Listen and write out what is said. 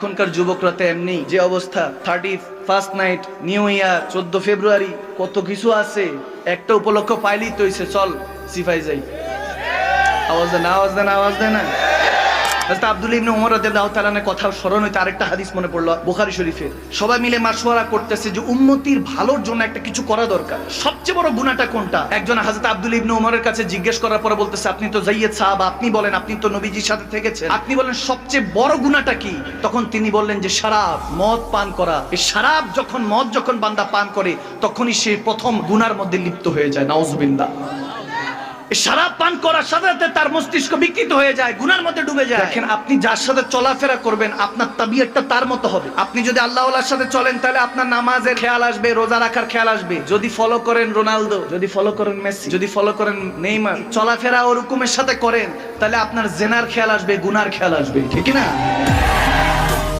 এখনকার যুবকরা তো এমনি যে অবস্থা thirty first night new year চোদ্দ ফেব্রুয়ারি, কত কিছু আছে। একটা উপলক্ষ পাইলেই তো চল, সিফাই যাই। আওয়াজ দেন আওয়াজ দেন আওয়াজ দেন না? ওমরের কাছে জিজ্ঞেস করার পরে বলতেছে, আপনি তো আপনি বলেন, আপনি তো নবীজির সাথে থেকেছেন। আপনি বলেন, সবচেয়ে বড় গুনাহটা কি? তখন তিনি বললেন যে, শরাব, মদ পান করা। এই শরাব যখন, মদ যখন বান্দা পান করে, তখনই সে প্রথম গুনার মধ্যে লিপ্ত হয়ে যায়। এই শরাব পান করার সাথে সাথে তার মস্তিষ্ক বিকৃত হয়ে যায়, গুনার মধ্যে ডুবে যায়। দেখেন আপনি যার সাথে চলাফেরা করবেন, আপনার তাবিয়তটা তার মতো হবে। আপনি যদি আল্লাহর সাথে চলেন, তাহলে আপনার নামাজের খেয়াল আসবে, রোজা রাখার খেয়াল আসবে। যদি ফলো করেন রোনালদো, যদি ফলো করেন মেসি, যদি ফলো করেন নেইমার, চলাফেরা ওরকমের সাথে করেন, তাহলে আপনার জেনার খেয়াল আসবে, গুনার খেয়াল আসবে, ঠিক না?